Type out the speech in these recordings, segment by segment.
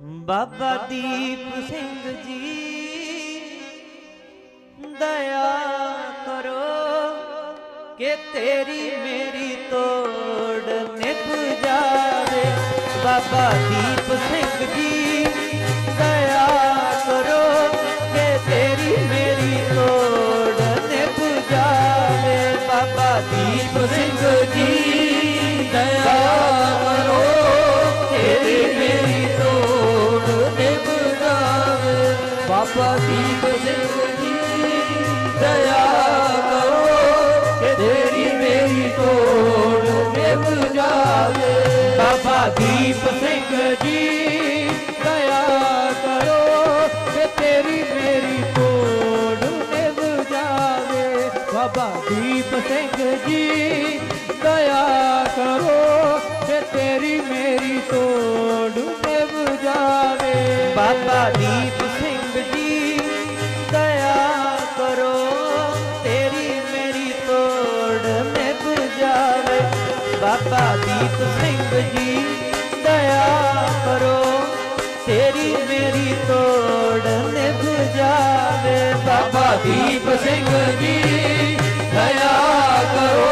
ਬਾਬਾ ਦੀਪ ਸਿੰਘ ਜੀ, ਦਇਆ ਕਰੋ ਕਿ ਤੇਰੀ ਮੇਰੀ ਤੋੜ ਨਿਭ ਜਾਵੇ। ਬਾਬਾ ਦੀਪ ਸਿੰਘ ਦੀਪ ਸਿੰਘ ਜੀ ਦਇਆ ਕਰੋ ਕਿ ਤੇਰੀ ਮੇਰੀ ਤੋੜ ਨਿਭ ਜਾਵੇ। ਬਾਬਾ ਦੀਪ ਸਿੰਘ ਜੀ, ਦਇਆ ਕਰੋ ਕਿ ਤੇਰੀ ਮੇਰੀ ਤੋੜ ਨਿਭ ਜਾਵੇ। ਬਾਬਾ ਦੀਪ ਸਿੰਘ ਜੀ, ਦਇਆ ਕਰੋ ਕਿ ਤੇਰੀ ਮੇਰੀ ਤੋੜ ਨਿਭ ਜਾਵੇ। ਬਾਬਾ ਦੀਪ ਬਾਬਾ ਦੀਪ ਸਿੰਘ ਜੀ, ਦਇਆ ਕਰੋ। ਤੇਰੀ ਮੇਰੀ ਤੋੜ ਨਿਭ ਜਾਵੇ। ਬਾਬਾ ਦੀਪ ਸਿੰਘ ਜੀ, ਦਇਆ ਕਰੋ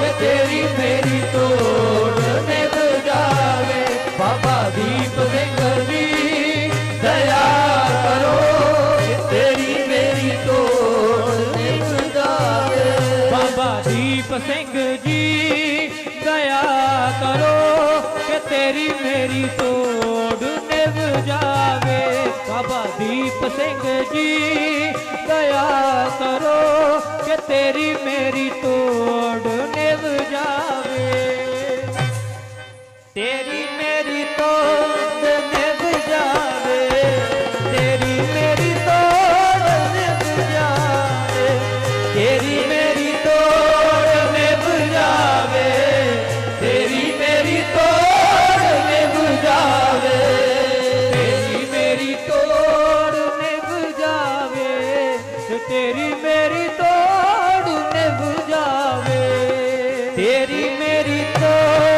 ਕਿ ਤੇਰੀ ਮੇਰੀ ਤੋੜ ਨਿਭ ਜਾਵੇ। ਬਾਬਾ ਦੀਪ ਸਿੰਘ ਜੀ, ਦਇਆ ਕਰੋ ਕਿ ਤੇਰੀ ਮੇਰੀ ਤੋੜ ਨਿਭ ਜਾਵੇ। ਬਾਬਾ ਦੀਪ ਸਿੰਘ ਜੀ ਦਇਆ ਕਰੋ ਕਿ ਤੇਰੀ ਮੇਰੀ ਤੋੜ ਨਿਭ ਜਾਵੇ। ਬਾਬਾ ਦੀਪ ਸਿੰਘ ਜੀ, ਦਇਆ ਕਰੋ ਕਿ ਤੇਰੀ ਮੇਰੀ ਤੋੜ ਤੇਰੀ ਮੇਰੀ ਤੋੜ ਨਿਭ ਜਾਵੇ। ਤੇਰੀ ਮੇਰੀ ਤੋੜ